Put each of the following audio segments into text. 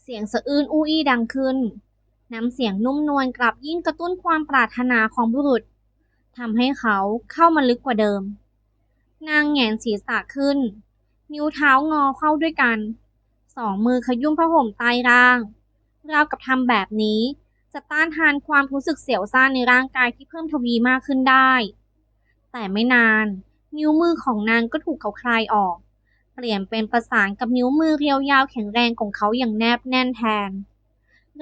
เสียงสะอื้นอู้อี้ดังขึ้น น้ำเสียงนุ่มนวลกลับยิ่งกระตุ้นความปรารถนาของบุรุษทำให้เขาเข้ามาลึกกว่าเดิม นางแงนศีรษะขึ้น นิ้วเท้างอเข้าด้วยกัน สองมือขยุ่มผ้าห่มใต้ร่าง ราวกับทำแบบนี้จะต้านทานความรู้สึกเสียวซ่านในร่างกายที่เพิ่มทวีมากขึ้นได้ แต่ไม่นาน นิ้วมือของนางก็ถูกเขาคลายออก เปลี่ยนเป็นประสานกับนิ้วมือเรียวยาวแข็งแรงของเขาอย่างแนบแน่นแทน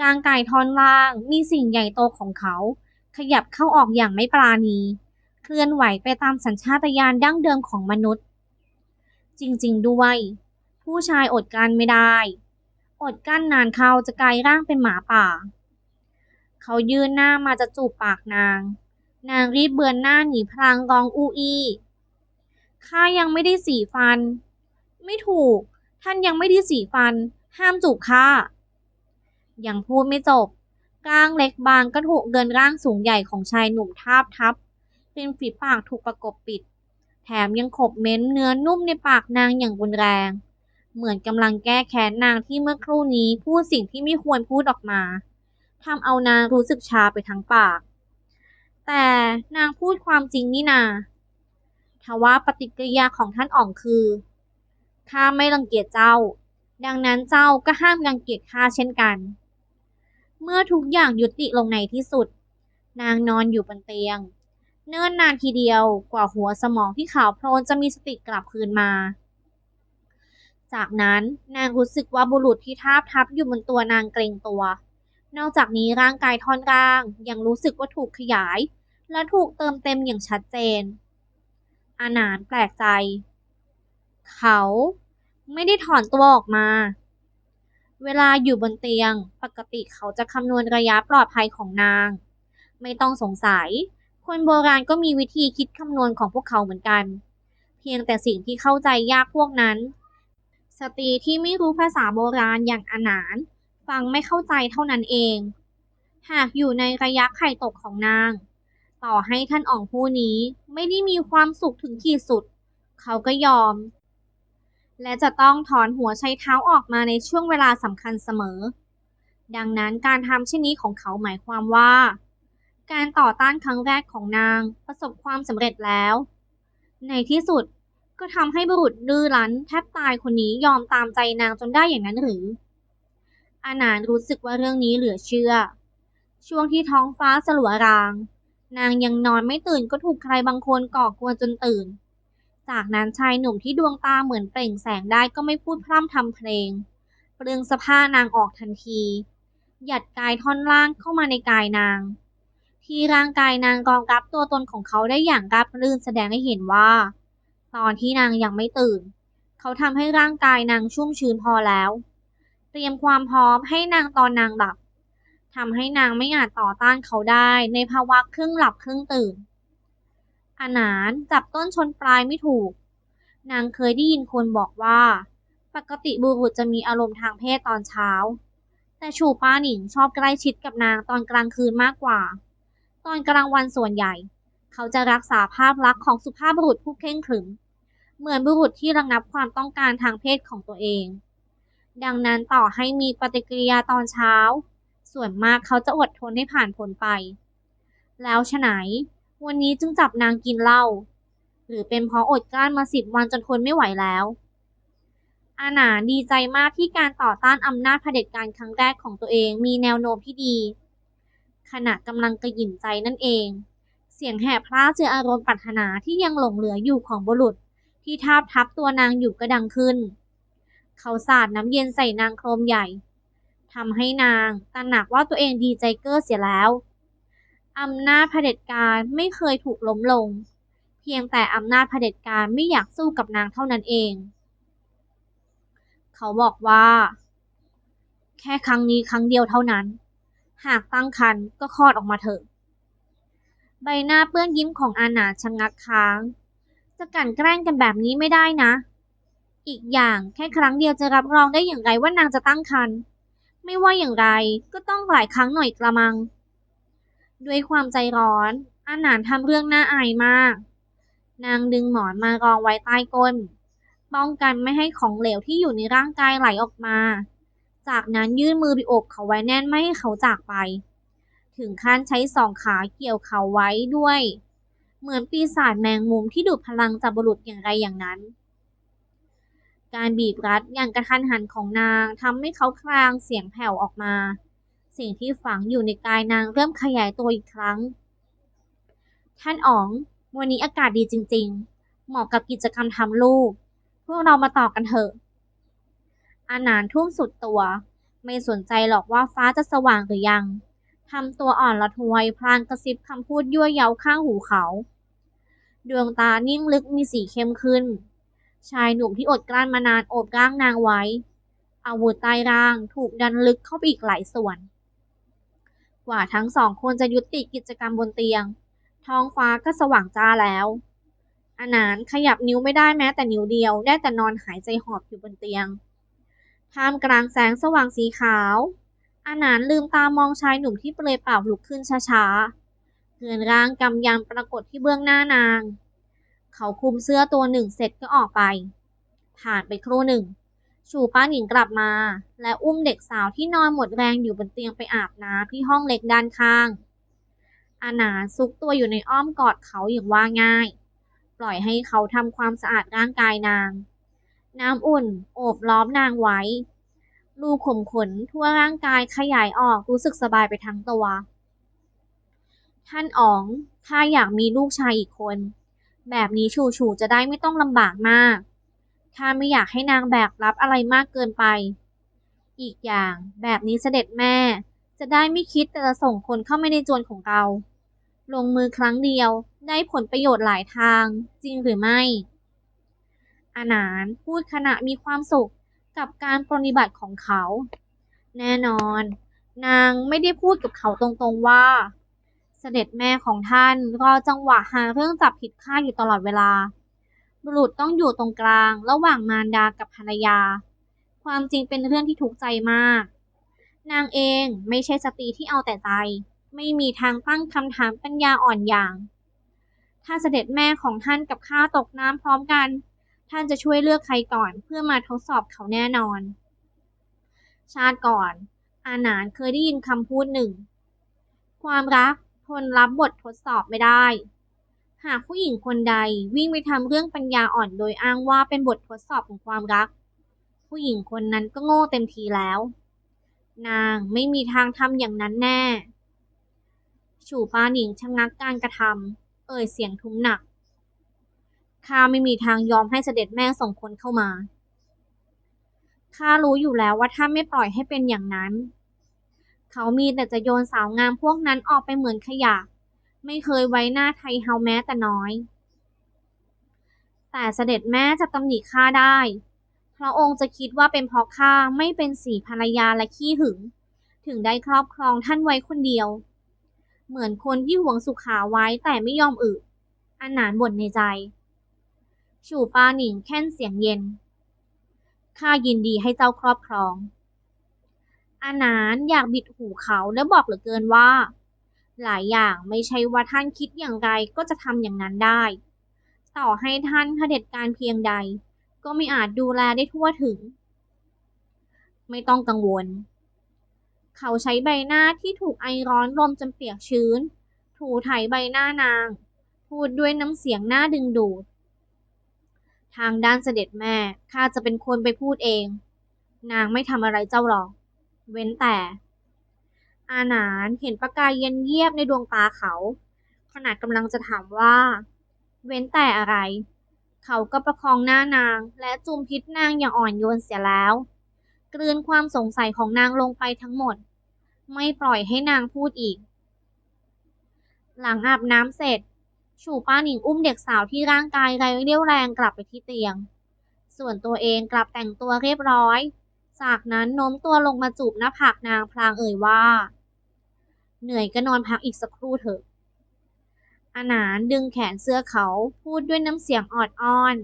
ร่างกายท่อนล่างมีสิ่งใหญ่โตของเขา ขยับเข้าออกอย่างไม่ปราณี เคลื่อนไหวไปตามสัญชาตญาณดั้งเดิมของมนุษย์ จริงๆด้วย ผู้ชายอดกั้นไม่ได้ อดกั้นนานเข้าจะกลายร่างเป็นหมาป่า เขายื่นหน้ามาจะจูบปากนาง นางรีบเบือนหน้าหนีพลางร้องอู้อี้ข้ายังไม่ได้สีฟัน ไม่ถูก ท่านยังไม่ได้สีฟัน ห้ามจูบข้ายังพูดไม่จบก้างเล็กบางก็ถูกเดินร่างสูงใหญ่ของชายหนุ่มทาบทับ เป็นฝีปากถูกประกบปิด แถมยังขบเม้นเนื้อนุ่มในปากนางอย่างรุนแรง เหมือนกำลังแก้แค้นนางที่เมื่อครู่นี้พูดสิ่งที่ไม่ควรพูดออกมาทำเอานางรู้สึกชาไปทั้งปาก แต่นางพูดความจริงนี่นาทว่าปฏิกิริยาของท่านอ่องคือ ข้าไม่รังเกียจเจ้า ดังนั้นเจ้าก็ห้ามรังเกียจข้าเช่นกัน เมื่อทุกอย่างยุติลงในที่สุด นางนอนอยู่บนเตียง เนิ่นนานทีเดียวกว่าหัวสมองที่ขาวโพลนจะมีสติกลับคืนมา จากนั้นนางรู้สึกว่าบุรุษที่ทาบทับอยู่บนตัวนางเกรงตัว นอกจากนี้ร่างกายท่อนร่างยังรู้สึกว่าถูกขยาย และถูกเติมเต็มอย่างชัดเจน อานานแปลกใจ เขาไม่ได้ถอนตัวออกมา เวลาอยู่บนเตียง ปกติเขาจะคำนวณระยะปลอดภัยของนาง ไม่ต้องสงสัย คนโบราณก็มีวิธีคิดคำนวณของพวกเขาเหมือนกัน เพียงแต่สิ่งที่เข้าใจยากพวกนั้น สตรีที่ไม่รู้ภาษาโบราณอย่างอนาน ฟังไม่เข้าใจเท่านั้นเอง หากอยู่ในระยะไข่ตกของนาง ต่อให้ท่านอ่องผู้นี้ไม่ได้มีความสุขถึงขีดสุด เขาก็ยอม และจะต้องถอนหัวใช้เท้าออกมาในช่วงเวลาสำคัญเสมอ ดังนั้นการทำเช่นนี้ของเขาหมายความว่า การต่อต้านครั้งแรกของนางประสบความสำเร็จแล้ว ในที่สุดก็ทำให้บุรุษดื้อรั้นแทบตายคนนี้ยอมตามใจนางจนได้อย่างนั้นหรือ อานานรู้สึกว่าเรื่องนี้เหลือเชื่อ ช่วงที่ท้องฟ้าสลัวราง นางยังนอนไม่ตื่นก็ถูกใครบางคนก่อกวนจนตื่น จากนั้นชายหนุ่มที่ดวงตาเหมือนเปล่งแสงได้ก็ไม่พูดพร่ำทำเพลง เปลืองสภานางออกทันที หยัดกายท่อนล่างเข้ามาในกายนาง ที่ร่างกายนางรองรับตัวตนของเขาได้อย่างราบรื่นแสดงให้เห็นว่า ตอนที่นางยังไม่ตื่น เขาทำให้ร่างกายนางชุ่มชื้นพอแล้ว เตรียมความพร้อมให้นางตอนนางหลับทำให้นางไม่อาจต่อต้านเขาได้ในภาวะครึ่งหลับครึ่งตื่น อาหนานจับต้นชนปลายไม่ถูก นางเคยได้ยินคนบอกว่า ปกติบุรุษจะมีอารมณ์ทางเพศตอนเช้า แต่ชูป้าหนิงชอบใกล้ชิดกับนางตอนกลางคืนมากกว่า ตอนกลางวันส่วนใหญ่ เขาจะรักษาภาพลักษณ์ของสุภาพบุรุษผู้เคร่งขรึม เหมือนบุรุษที่ระงับความต้องการทางเพศของตัวเอง ดังนั้นต่อให้มีปฏิกิริยาตอนเช้า ส่วนมากเขาจะอดทนให้ผ่านพ้นไป แล้วฉไหน วันนี้จึงจับนางกินเหล้า หรือเป็นเพราะอดกลั้นมาสิบวันจนทนไม่ไหวแล้ว อาหนาดีใจมากที่การต่อต้านอำนาจเผด็จการครั้งแรกของตัวเองมีแนวโน้มที่ดี ขณะกำลังกระหยิ่มใจนั่นเอง เสียงแหบพร่าเจออารมณ์ปรารถนาที่ยังหลงเหลืออยู่ของบุรุษที่ทาบทับตัวนางอยู่ก็ดังขึ้น เขาสาดน้ำเย็นใส่นางโครมใหญ่ทำให้นางตระหนักว่าตัวเองดีใจเก้อเสียแล้ว อำนาจเผด็จการไม่เคยถูกล้มลง เพียงแต่อำนาจเผด็จการไม่อยากสู้กับนางเท่านั้นเอง เขาบอกว่า แค่ครั้งนี้ครั้งเดียวเท่านั้น หากตั้งครรภ์ก็คลอดออกมาเถอะ ใบหน้าเปื้อนยิ้มของอาณาชะงักค้าง จะกลั่นแกล้งกันแบบนี้ไม่ได้นะ อีกอย่างแค่ครั้งเดียวจะรับรองได้อย่างไรว่านางจะตั้งครรภ์ไม่ว่าอย่างไรก็ต้องหลายครั้งหน่อยกระมัง ด้วยความใจร้อน อาหนานทำเรื่องน่าอายมาก นางดึงหมอนมารองไว้ใต้ก้น ป้องกันไม่ให้ของเหลวที่อยู่ในร่างกายไหลออกมา จากนั้นยื่นมือไปอบเขาไว้แน่นไม่ให้เขาจากไป ถึงขั้นใช้สองขาเกี่ยวเขาไว้ด้วย เหมือนปีศาจแมงมุมที่ดูดพลังจากบุรุษอย่างไรอย่างนั้นการบีบรัดอย่างกระทันหันของนางทำให้เขาคลางเสียงแผ่วออกมา สิ่งที่ฝังอยู่ในกายนางเริ่มขยายตัวอีกครั้ง ท่านอ๋อง วันนี้อากาศดีจริง ๆ เหมาะกับกิจกรรมทำลูก พวกเรามาต่อกันเถอะ อานานทุ่มสุดตัว ไม่สนใจหรอกว่าฟ้าจะสว่างหรือยัง ทำตัวอ่อนละทวยพลางกระซิบคำพูดยั่วเย้าข้างหูเขา ดวงตานิ่งลึกมีสีเข้มขึ้น ชายหนุ่มที่อดกลั้นมานานโอบร่างนางไว้อาวุธใต้ร่างถูกดันลึกเข้าไปอีกหลายส่วน กว่าทั้งสองคนจะยุติกิจกรรมบนเตียง ท้องฟ้าก็สว่างจ้าแล้วอานานขยับนิ้วไม่ได้แม้แต่นิ้วเดียว ได้แต่นอนหายใจหอบอยู่บนเตียง ท่ามกลางแสงสว่างสีขาวอานานลืมตามองชายหนุ่มที่เปลือยเปล่าลุกขึ้นช้าๆเรือนร่างกำยำปรากฏที่เบื้องหน้านาง เขาคลุมเสื้อตัวหนึ่งเสร็จก็ออกไป ผ่านไปครู่หนึ่ง ชูป้าหนิงกลับมา และอุ้มเด็กสาวที่นอนหมดแรงอยู่บนเตียงไปอาบน้ำที่ห้องเล็กด้านข้าง อานาซุกตัวอยู่ในอ้อมกอดเขาอย่างว่าง่าย ปล่อยให้เขาทำความสะอาดร่างกายนาง น้ำอุ่นโอบล้อมนางไว้ รูขมขนทั่วร่างกายขยายออกรู้สึกสบายไปทั้งตัว ท่านอ๋องข้าอยากมีลูกชายอีกคน แบบนี้ชูชูจะได้ไม่ต้องลำบากมาก ข้าไม่อยากให้นางแบกรับอะไรมากเกินไป อีกอย่างแบบนี้เสด็จแม่ จะได้ไม่คิดแต่จะส่งคนเข้าไม่ในจวนของเรา ลงมือครั้งเดียวได้ผลประโยชน์หลายทางจริงหรือไม่อานานพูดขณะมีความสุขกับการปฏิบัติของเขา แน่นอน นางไม่ได้พูดกับเขาตรงๆว่า เสด็จแม่ของท่านรอจังหวะหาเรื่องจับผิดข้าอยู่ตลอดเวลา บุรุษต้องอยู่ตรงกลาง ระหว่างมารดากับภรรยา ความจริงเป็นเรื่องที่ทุกข์ใจมาก นางเองไม่ใช่สตรีที่เอาแต่ใจ ไม่มีทางตั้งคำถามปัญญาอ่อนอย่าง ถ้าเสด็จแม่ของท่านกับข้าตกน้ำพร้อมกัน ท่านจะช่วยเลือกใครก่อนเพื่อมาทดสอบเขาแน่นอน ชาติก่อน อาหนานเคยได้ยินคำพูดหนึ่ง ความรักทนรับบททดสอบไม่ได้ หากผู้หญิงคนใดวิ่งไปทำเรื่องปัญญาอ่อนโดยอ้างว่าเป็นบททดสอบของความรัก ผู้หญิงคนนั้นก็โง่เต็มทีแล้ว นางไม่มีทางทำอย่างนั้นแน่ ฉู่ปาหนิงชะงักการกระทำเอ่ยเสียงทุ้มหนักข้าไม่มีทางยอมให้เสด็จแม่ส่งคนเข้ามาข้ารู้อยู่แล้วว่าถ้าไม่ปล่อยให้เป็นอย่างนั้น เขามีแต่จะโยนสาวงามพวกนั้นออกไปเหมือนขยะ ไม่เคยไว้หน้าไทยเฮาแม้แต่น้อย แต่เสด็จแม่จะตำหนิข้าได้ พระองค์จะคิดว่าเป็นเพราะข้าไม่เป็นสีภรรยาและขี้หึง ถึงได้ครอบครองท่านไว้คนเดียว เหมือนคนที่หวงสุขาไว้แต่ไม่ยอมอึอันหนานบ่นในใจ ชูปาหนิงแค่นเสียงเย็น ข้ายินดีให้เจ้าครอบครองอานานอยากบิดหูเขาและบอกเหลือเกินว่า หลายอย่างไม่ใช่ว่าท่านคิดอย่างไรก็จะทำอย่างนั้นได้ ต่อให้ท่านเผด็จการเพียงใด ก็ไม่อาจดูแลได้ทั่วถึง ไม่ต้องกังวล เขาใช้ใบหน้าที่ถูกไอร้อนลมจนเปียกชื้น ถูไถใบหน้านาง พูดด้วยน้ำเสียงหน้าดึงดูด ทางด้านเสด็จแม่ข้าจะเป็นคนไปพูดเอง นางไม่ทำอะไรเจ้าหรอก เว้นแต่ อาหนานเห็นประกายเย็นเยียบในดวงตาเขาขณะกำลังจะถามว่า เว้นแต่อะไร เขาก็ประคองหน้านางและจูมพิษนางอย่างอ่อนโยนเสียแล้ว กลืนความสงสัยของนางลงไปทั้งหมด ไม่ปล่อยให้นางพูดอีก หลังอาบน้ำเสร็จ ชูป้าหนิงอุ้มเด็กสาวที่ร่างกายไร้เรี่ยวแรงกลับไปที่เตียง ส่วนตัวเองกลับแต่งตัวเรียบร้อย จากนั้นโน้มตัวลงมาจูบหน้าผากนางพลางเอ่ยว่า เหนื่อยก็นอนพักอีกสักครู่เถอะ อานานดึงแขนเสื้อเขาพูดด้วยน้ำเสียงออดอ้อน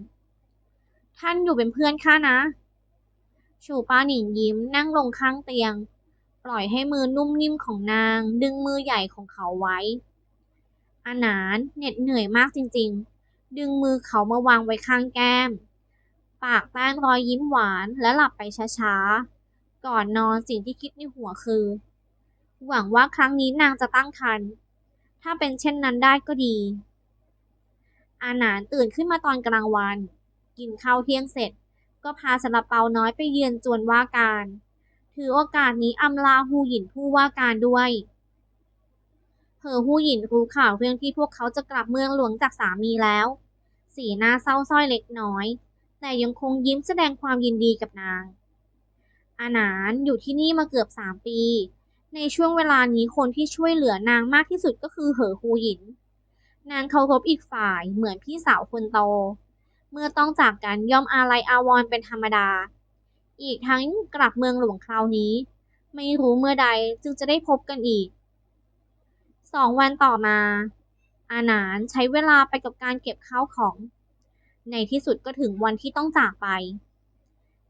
ท่านอยู่เป็นเพื่อนข้านะชูป้าหนิงยิ้มนั่งลงข้างเตียง ปล่อยให้มือนุ่มนิ่มของนาง ดึงมือใหญ่ของเขาไว้ อานานเหน็ดเหนื่อยมากจริง ๆ ดึงมือเขามาวางไว้ข้างแก้ม ปากแป้งรอยยิ้มหวานและหลับไปช้าๆ ก่อนนอนสิ่งที่คิดในหัวคือ หวังว่าครั้งนี้นางจะตั้งครรภ์ถ้าเป็นเช่นนั้นได้ก็ดี อาหนานตื่นขึ้นมาตอนกลางวัน กินข้าวเที่ยงเสร็จ ก็พาสลาเปาน้อยไปเยือนจวนว่าการ ถือโอกาสนี้อำลาฮูหยินผู้ว่าการด้วยเหอฮูหยินรู้ข่าวเรื่องที่พวกเขาจะกลับเมืองหลวงจากสามีแล้ว สีหน้าเศร้าส้อยเล็กน้อย แต่ยังคงยิ้มแสดงความยินดีกับนาง อาหนานอยู่ที่นี่มาเกือบสามปี ในช่วงเวลานี้คนที่ช่วยเหลือนางมากที่สุดก็คือเหอฮูหยิน นางเคารพอีกฝ่ายเหมือนพี่สาวคนโต เมื่อต้องจากกันย่อมอาลัยอาวรณ์เป็นธรรมดา อีกทั้งกลับเมืองหลวงคราวนี้ ไม่รู้เมื่อใดจึงจะได้พบกันอีก สองวันต่อมาอาหนานใช้เวลาไปกับการเก็บข้าวของ ในที่สุดก็ถึงวันที่ต้องจากไป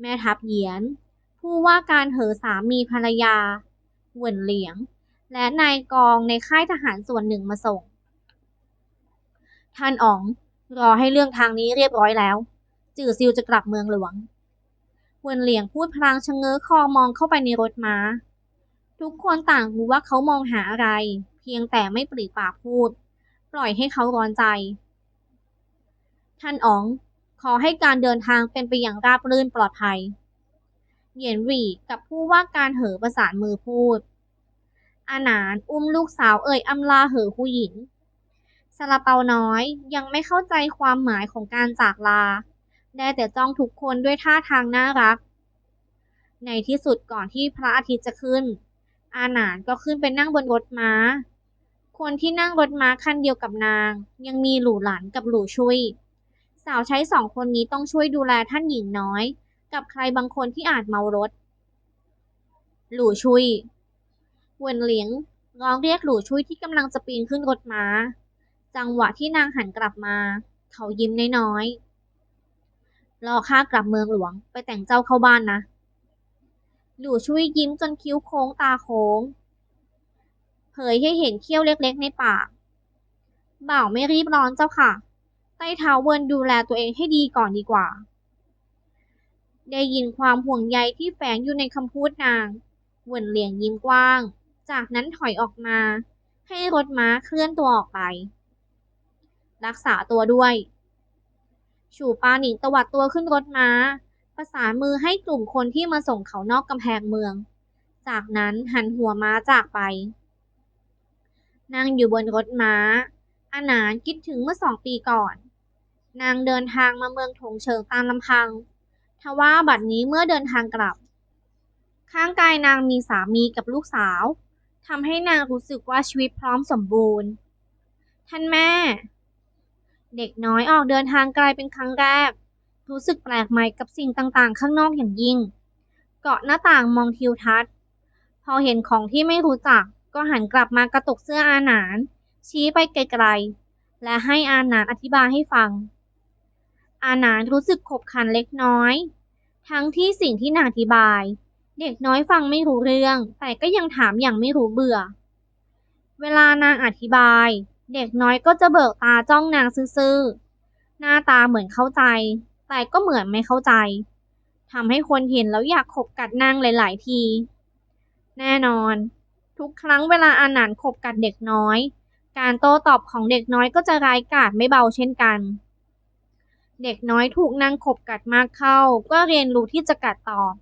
แม่ทัพเหยียน ผู้ว่าการเหอสามีภรรยาเหวินเหลียง และนายกองในค่ายทหารส่วนหนึ่งมาส่ง ท่านอ๋องรอให้เรื่องทางนี้เรียบร้อยแล้ว จื่อซิวจะกลับเมืองหลวงเหวินเหลียงพูดพลางชะเง้อคอมองเข้าไปในรถม้า ทุกคนต่างรู้ว่าเขามองหาอะไร เพียงแต่ไม่ปริปากพูด ปล่อยให้เขาร้อนใจ ท่านอ๋อง ขอให้การเดินทางเป็นไปอย่างราบรื่นปลอดภัย เหยียนหวี่กับผู้ว่าการเหอประสานมือพูด อาหนานอุ้มลูกสาวเอ่ยอำลาเหอผู้หญิงซาลาเปาน้อยยังไม่เข้าใจความหมายของการจากลา ได้แต่จ้องทุกคนด้วยท่าทางน่ารัก ในที่สุดก่อนที่พระอาทิตย์จะขึ้น อาหนานก็ขึ้นไปนั่งบนรถม้าคนที่นั่งรถม้าคันเดียวกับนาง ยังมีหลู่หลานกับหลู่ชุย สาวใช้สองคนนี้ต้องช่วยดูแลท่านหญิงน้อย กับใครบางคนที่อาจเมารถ หลู่ชุยเหวินเหลียงร้องเรียกหลู่ชุยที่กำลังจะปีนขึ้นรถม้า จังหวะที่นางหันกลับมา เขายิ้มน้อยๆรอข้ากลับเมืองหลวงไปแต่งเจ้าเข้าบ้านนะ หลู่ชุยยิ้มจนคิ้วโค้งตาโค้ง เผยให้เห็นเขี้ยวเล็กๆในปากบ่าวไม่รีบร้อนเจ้าค่ะ ต้เท้าเวินดูแลตัวเองให้ดีก่อนดีกว่า ได้ยินความห่วงใยที่แฝงอยู่ในคำพูดนางเหวินเหลียงยิ้มกว้าง จากนั้นถอยออกมา ให้รถม้าเคลื่อนตัวออกไป รักษาตัวด้วย ชูปาหนิงตวัดตัวขึ้นรถม้า ประสานมือให้กลุ่มคนที่มาส่งเขานอกกำแพงเมือง จากนั้นหันหัวม้าจากไป นั่งอยู่บนรถม้าอานานคิดถึงเมื่อสองปีก่อน นางเดินทางมาเมืองถงเฉิงตามลำพัง ทว่าบัดนี้เมื่อเดินทางกลับ ข้างกายนางมีสามีกับลูกสาวทำให้นางรู้สึกว่าชีวิตพร้อมสมบูรณ์ ท่านแม่ เด็กน้อยออกเดินทางไกลเป็นครั้งแรก รู้สึกแปลกใหม่กับสิ่งต่างๆ ข้างนอกอย่างยิ่ง เกาะหน้าต่างมองทิวทัศน์ พอเห็นของที่ไม่รู้จัก ก็หันกลับมากระตุกเสื้ออาหนาน ชี้ไปไกลๆ และให้อาหนานอธิบายให้ฟัง อาหนานรู้สึกขบขันเล็กน้อย ทั้งที่สิ่งที่นางอธิบาย เด็กน้อยฟังไม่รู้เรื่อง แต่ก็ยังถามอย่างไม่รู้เบื่อ เวลานางอธิบาย เด็กน้อยก็จะเบิกตาจ้องนางซื่อๆหน้าตาเหมือนเข้าใจ แต่ก็เหมือนไม่เข้าใจทำให้คนเห็นแล้วอยากขบกัดนางหลาย ๆ ที แน่นอน ทุกครั้งเวลาอาหนานขบกัดเด็กน้อย การโต้ตอบของเด็กน้อยก็จะร้ายกาจไม่เบาเช่นกัน เด็กน้อยถูกนางขบกัดมากเข้า ก็เรียนรู้ที่จะกัดตอบ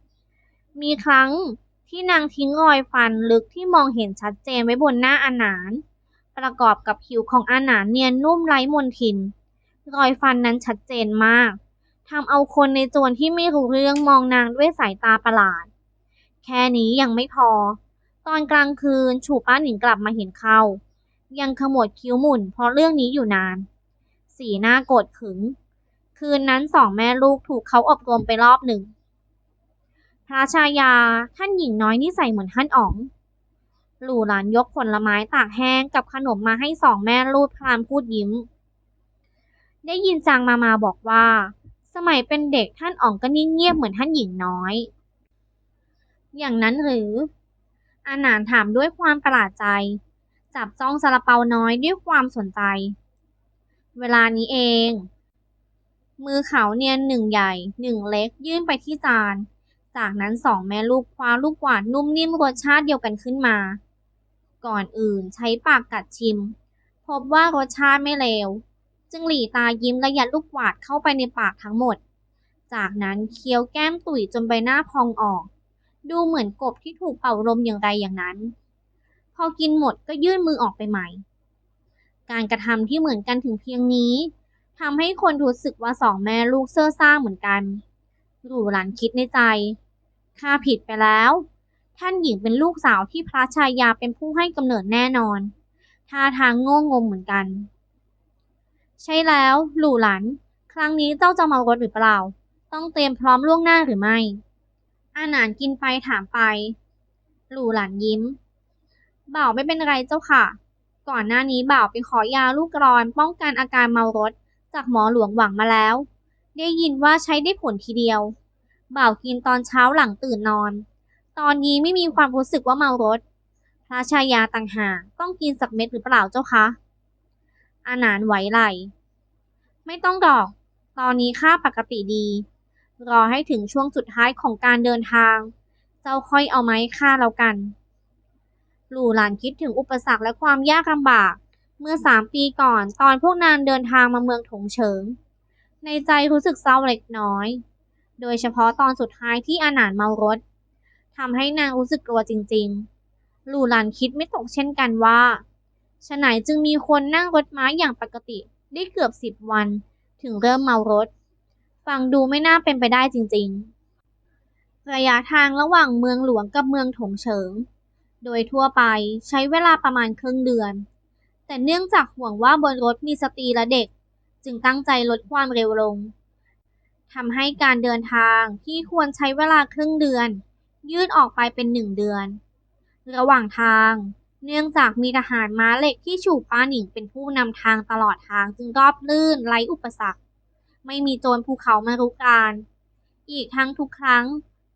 มีครั้งที่นางทิ้งรอยฟันลึกที่มองเห็นชัดเจนไว้บนหน้าอาหนาน ประกอบกับผิวของอาหนานเนียนนุ่มไร้มลทิน รอยฟันนั้นชัดเจนมากทำเอาคนในจวนที่ไม่รู้เรื่องมองนางด้วยสายตาประหลาด แค่นี้ยังไม่พอ ตอนกลางคืนชูป้าหนิงกลับมาเห็นเขายังขมวดคิ้วหมุนเพราะเรื่องนี้อยู่นาน สีหน้าโกรธขึง คืนนั้นสองแม่ลูกถูกเขาอบรมไปรอบหนึ่ง พระชายาท่านหญิงน้อยนิสัยเหมือนท่านอ๋อง หลู่หลานยกผลไม้ตากแห้งกับขนมมาให้สองแม่ลูกพลานพูดยิ้ม ได้ยินจางมามาบอกว่า สมัยเป็นเด็กท่านอ๋องก็นิ่งเงียบเหมือนท่านหญิงน้อย อย่างนั้นหรือ อาหนานถามด้วยความประหลาดใจ จับจ้องซาลาเปาน้อยด้วยความสนใจ เวลานี้เอง มือขาวเนียนหนึ่งใหญ่หนึ่งเล็กยื่นไปที่จาน จากนั้นสองแม่ลูกคว้าลูกกวาดนุ่มนิ่มรสชาติเดียวกันขึ้นมา ก่อนอื่นใช้ปากกัดชิม พบว่ารสชาติไม่เลว จึงหลีตายิ้มและยัดลูกกวาดเข้าไปในปากทั้งหมด จากนั้นเคี้ยวแก้มตุ๋ยจนใบหน้าพองออก ดูเหมือนกบที่ถูกเป่าลมอย่างไรอย่างนั้น พอกินหมดก็ยื่นมือออกไปใหม่ การกระทำที่เหมือนกันถึงเพียงนี้ ทำให้คนรู้สึกว่าสองแม่ลูกเซ่อซ่าเหมือนกันหรูหลันคิดในใจ ข้าผิดไปแล้ว ท่านหญิงเป็นลูกสาวที่พระชายาเป็นผู้ให้กำเนิดแน่นอน ท่าทางโง่งมเหมือนกัน ใช่แล้ว หลู่หลัน ครั้งนี้เจ้าจะมารถหรือเปล่า ต้องเตรียมพร้อมล่วงหน้าหรือไม่ อาหนานกินไปถามไป หลู่หลันยิ้ม บ่าวไม่เป็นไรเจ้าค่ะ ก่อนหน้านี้บ่าวไปขอยาลูกกรอน ป้องกันอาการเมารถ จากหมอหลวงหวังมาแล้ว ได้ยินว่าใช้ได้ผลทีเดียว บ่าวกินตอนเช้าหลังตื่นนอน ตอนนี้ไม่มีความรู้สึกว่าเมารถ พระชายาต่างหากต้องกินสักเม็ดหรือเปล่าเจ้าคะอาหนานไหวไหล ไม่ต้องดอก ตอนนี้ข้าปกติดี รอให้ถึงช่วงสุดท้ายของการเดินทาง เจ้าค่อยเอาไม้ฆ่าเรากัน หลู่หลานคิดถึงอุปสรรคและความยากลำบาก เมื่อสามปีก่อนตอนพวกนางเดินทางมาเมืองถงเฉิง ในใจรู้สึกเศร้าเล็กน้อย โดยเฉพาะตอนสุดท้ายที่อาหนานเมารถทำให้นางรู้สึกกลัวจริงๆ ลู่หลานคิดไม่ตกเช่นกันว่าฉะไหนจึงมีคนนั่งรถม้าอย่างปกติได้เกือบสิบวัน ถึงเริ่มเมารถ ฟังดูไม่น่าเป็นไปได้จริงๆ ระยะทางระหว่างเมืองหลวงกับเมืองถงเฉิง โดยทั่วไปใช้เวลาประมาณครึ่งเดือน แต่เนื่องจากห่วงว่าบนรถมีสตรีและเด็ก จึงตั้งใจลดความเร็วลงทำให้การเดินทางที่ควรใช้เวลาครึ่งเดือน ยืดออกไปเป็นหนึ่งเดือน ระหว่างทาง เนื่องจากมีทหารม้าเหล็กที่ฉูป้าหนิงเป็นผู้นำทางตลอดทางจึงรอบลื่นไร้อุปสรรค ไม่มีโจรภูเขามารุกรานอีกทั้งทุกครั้ง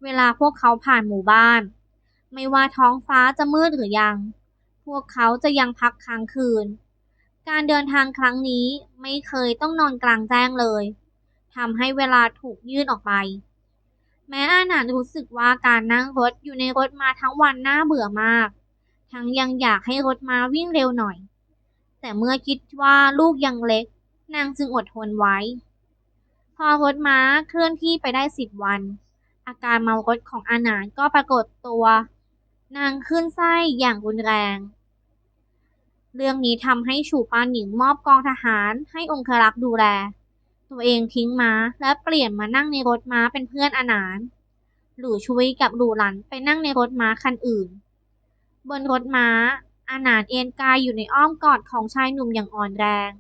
เวลาพวกเขาผ่านหมู่บ้าน ไม่ว่าท้องฟ้าจะมืดหรือยัง พวกเขาจะยังพักค้างคืน การเดินทางครั้งนี้ไม่เคยต้องนอนกลางแจ้งเลยทำให้เวลาถูกยื่นออกไป แม้อาหนานรู้สึกว่าการนั่งรถอยู่ในรถมาทั้งวันน่าเบื่อมาก ทั้งยังอยากให้รถมาวิ่งเร็วหน่อย แต่เมื่อคิดว่าลูกยังเล็ก นางจึงอดทนไว้ พอรถม้าเคลื่อนที่ไปได้สิบวัน อาการเมารถของอาหนานก็ปรากฏตัว นางขึ้นไส้อย่างรุนแรง เรื่องนี้ทำให้ฉูปานหนิงมอบกองทหารให้องครักษ์ดูแล ตัวเองทิ้งม้าและเปลี่ยนมานั่งในรถม้าเป็นเพื่อนอานานหลู่ชุยกับหลู่หลันไปนั่งในรถม้าคันอื่น บนรถม้า อาหนานเอนกายอยู่ในอ้อมกอดของชายหนุ่มอย่างอ่อนแรง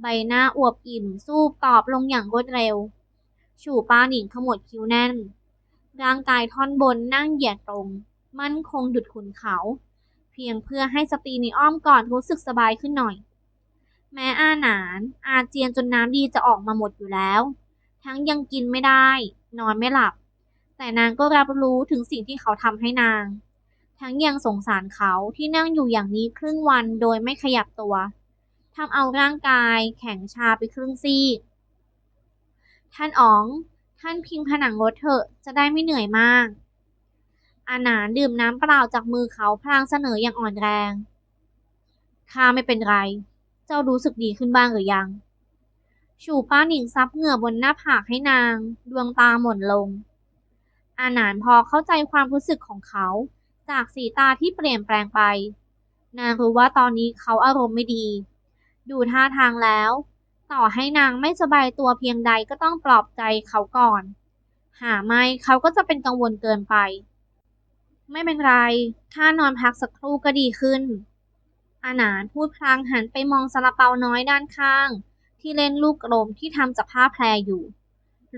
ใบหน้าอวบอิ่มสู้ตอบลงอย่างรวดเร็ว ฉูป้าหนิงขมวดคิ้วแน่น ร่างกายท่อนบนนั่งเหยียดตรง มั่นคงดุดขุนเขา เพียงเพื่อให้สตรีในอ้อมกอดรู้สึกสบายขึ้นหน่อย แม้อาหนาน อาเจียนจนน้ำดีจะออกมาหมดอยู่แล้ว ทั้งยังกินไม่ได้ นอนไม่หลับ แต่นางก็รับรู้ถึงสิ่งที่เขาทำให้นาง ทั้งยังสงสารเขาที่นั่งอยู่อย่างนี้ครึ่งวันโดยไม่ขยับตัวทำเอาร่างกายแข็งชาไปครึ่งซีก ท่านอ๋อง ท่านพิงผนังรถเถอะจะได้ไม่เหนื่อยมาก อาหนานดื่มน้ำเปล่าจากมือเขาพลางเสนออย่างอ่อนแรง ข้าไม่เป็นไร เจ้ารู้สึกดีขึ้นบ้างหรือยัง ชูป้าหนิงซับเหงื่อบนหน้าผากให้นาง ดวงตาหม่นลง อาหนานพอเข้าใจความรู้สึกของเขา จากสีตาที่เปลี่ยนแปลงไป นางรู้ว่าตอนนี้เขาอารมณ์ไม่ดี ดูท่าทางแล้ว ต่อให้นางไม่สบายตัวเพียงใดก็ต้องปลอบใจเขาก่อน หาไม่เขาก็จะเป็นกังวลเกินไป ไม่เป็นไร ถ้านอนพักสักครู่ก็ดีขึ้น อาหนานพูดพลางหันไปมองซาลาเปาน้อยด้านข้าง ที่เล่นลูกกลมที่ทำจากผ้าแพรอยู่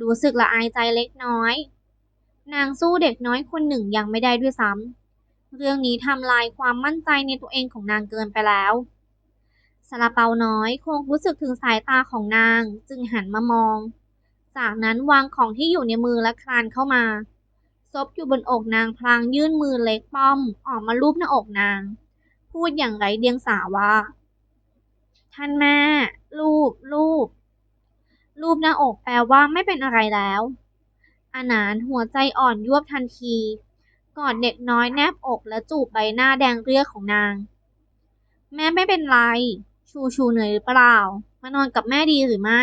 รู้สึกละอายใจเล็กน้อย นางสู้เด็กน้อยคนหนึ่งยังไม่ได้ด้วยซ้ำ เรื่องนี้ทำลายความมั่นใจในตัวเองของนางเกินไปแล้วซาลาเปาน้อยคงรู้สึกถึงสายตาของนางจึงหันมามอง จากนั้นวางของที่อยู่ในมือและคลานเข้ามา ซบอยู่บนอกนางพลางยื่นมือเล็กป้อม ออกมาลูบหน้าอกนาง พูดอย่างไร้เดียงสาว่า ท่านแม่ ลูบลูบลูรูปหน้าอกแปลว่าไม่เป็นอะไรแล้ว อานานหัวใจอ่อนยวบทันที กอดเด็กน้อยแนบอกและจูบใบหน้าแดงเรียกของนาง แม่ไม่เป็นไร ชูชูเหนื่อยหรือเปล่ามานอนกับแม่ดีหรือไม่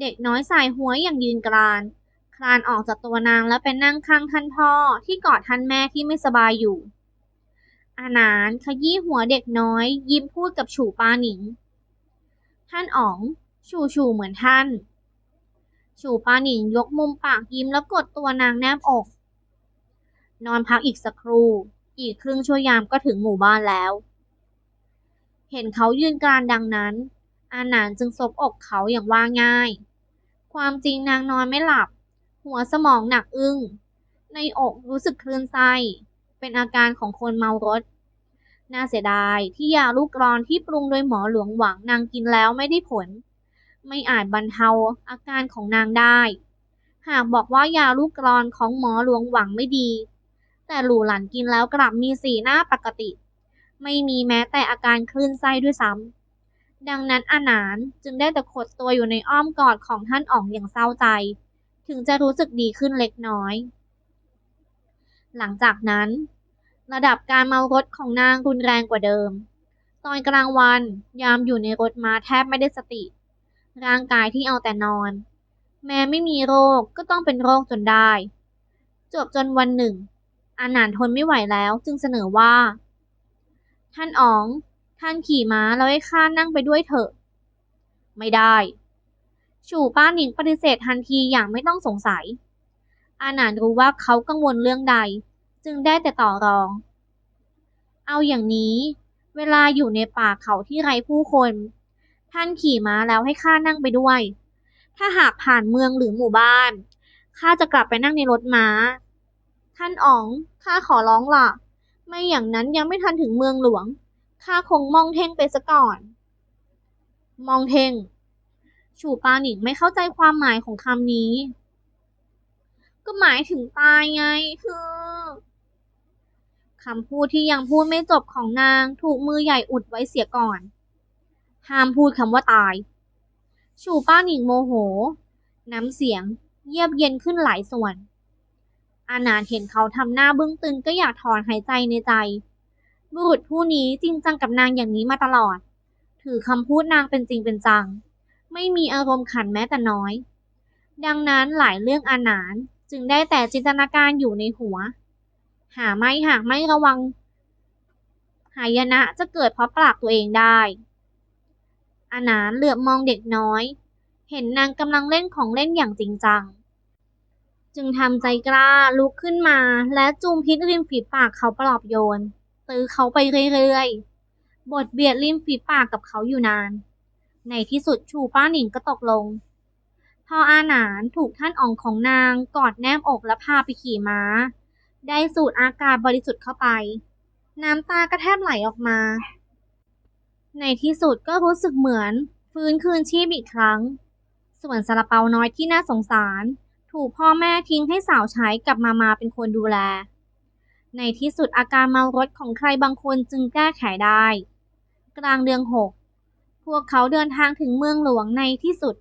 เด็กน้อยสายหัวอย่างยืนกราน คลานออกจากตัวนางแล้วไปนั่งข้างท่านพ่อที่กอดท่านแม่ที่ไม่สบายอยู่ อานานขยี้หัวเด็กน้อย ยิ้มพูดกับฉู่ปาหนิง ท่านอ๋องชูชูเหมือนท่านฉู่ปาหนิงยกมุมปากยิ้มแล้วกดตัวนางแนบอก นอนพักอีกสักครู่ อีกครึ่งชั่วยามก็ถึงหมู่บ้านแล้ว เห็นเขายืนกรานดังนั้น อานานจึงซบอกเขาอย่างว่าง่าย ความจริงนางนอนไม่หลับ หัวสมองหนักอึ้ง ในอกรู้สึกคลื่นไส้ เป็นอาการของคนเมารถ น่าเสียดายที่ยาลูกกรอนที่ปรุงโดยหมอหลวงหวังนางกินแล้วไม่ได้ผล ไม่อาจบรรเทาอาการของนางได้ หากบอกว่ายาลูกกรอนของหมอหลวงหวังไม่ดี แต่หลู่หลันกินแล้วกลับมีสีหน้าปกติ ไม่มีแม้แต่อาการคลื่นไส้ด้วยซ้ำดังนั้นอานานจึงได้แต่ขดตัวอยู่ในอ้อมกอดของท่านอ๋องอย่างเศร้าใจ ถึงจะรู้สึกดีขึ้นเล็กน้อย หลังจากนั้น ระดับการเมารถของนางรุนแรงกว่าเดิม ตอนกลางวันยามอยู่ในรถมาแทบไม่ได้สติ ร่างกายที่เอาแต่นอน แม้ไม่มีโรคก็ต้องเป็นโรคจนได้ จบจนวันหนึ่ง อานานทนไม่ไหวแล้วจึงเสนอว่า ท่านอ๋อง ท่านขี่ม้าแล้วให้ข้านั่งไปด้วยเถอะ ไม่ได้ ชู่ป้าหนิงปฏิเสธทันทีอย่างไม่ต้องสงสัย อาหนานรู้ว่าเขากังวลเรื่องใด จึงได้แต่ต่อรอง เอาอย่างนี้ เวลาอยู่ในป่าเขาที่ไร้ผู้คน ท่านขี่ม้าแล้วให้ข้านั่งไปด้วย ถ้าหากผ่านเมืองหรือหมู่บ้านข้าจะกลับไปนั่งในรถม้า ท่านอ๋องข้าขอร้องล่ะ ไม่อย่างนั้นยังไม่ทันถึงเมืองหลวงข้าคงมองเท่งไปซะก่อน มองเท่ง ชูปาหนิงไม่เข้าใจความหมายของคำนี้ ก็หมายถึงตายไง คือคำพูดที่ยังพูดไม่จบของนางถูกมือใหญ่อุดไว้เสียก่อน ห้ามพูดคำว่าตายชูป้าหนิงโมโห น้ำเสียงเยียบเย็นขึ้นหลายส่วน อาณานเห็นเขาทำหน้าบึ้งตึงก็อยากถอนหายใจในใจ บุรุษผู้นี้จริงจังกับนางอย่างนี้มาตลอด ถือคำพูดนางเป็นจริงเป็นจัง ไม่มีอารมณ์ขันแม้แต่น้อย ดังนั้นหลายเรื่องอาณานจึงได้แต่จินตนาการอยู่ในหัว หาไม่หากไม่ระวัง หายนะจะเกิดเพราะปากตัวเองได้อาณานเหลือบมองเด็กน้อย เห็นนางกำลังเล่นของเล่นอย่างจริงจัง จึงทำใจกล้าลุกขึ้นมาและจูมพิษริมฝีปากเขาปลอบโยนตื้อเขาไปเรื่อยๆ บทเบียดริมฝีปากกับเขาอยู่นาน ในที่สุดชูป้าหนิงก็ตกลง พออาหนานถูกท่านอ่องของนางกอดแนบอกและพาไปขี่ม้า ได้สูดอากาศบริสุทธิ์เข้าไป น้ำตาก็แทบไหลออกมา ในที่สุดก็รู้สึกเหมือน ฟื้นคืนชีพอีกครั้ง ส่วนซาลาเปาน้อยที่น่าสงสาร ถูกพ่อแม่ทิ้งให้สาวใช้กับมามาเป็นคนดูแล ในที่สุดอาการเมารถของใครบางคนจึงแก้ไขได้ กลางเดือนหก พวกเขาเดินทางถึงเมืองหลวงในที่สุด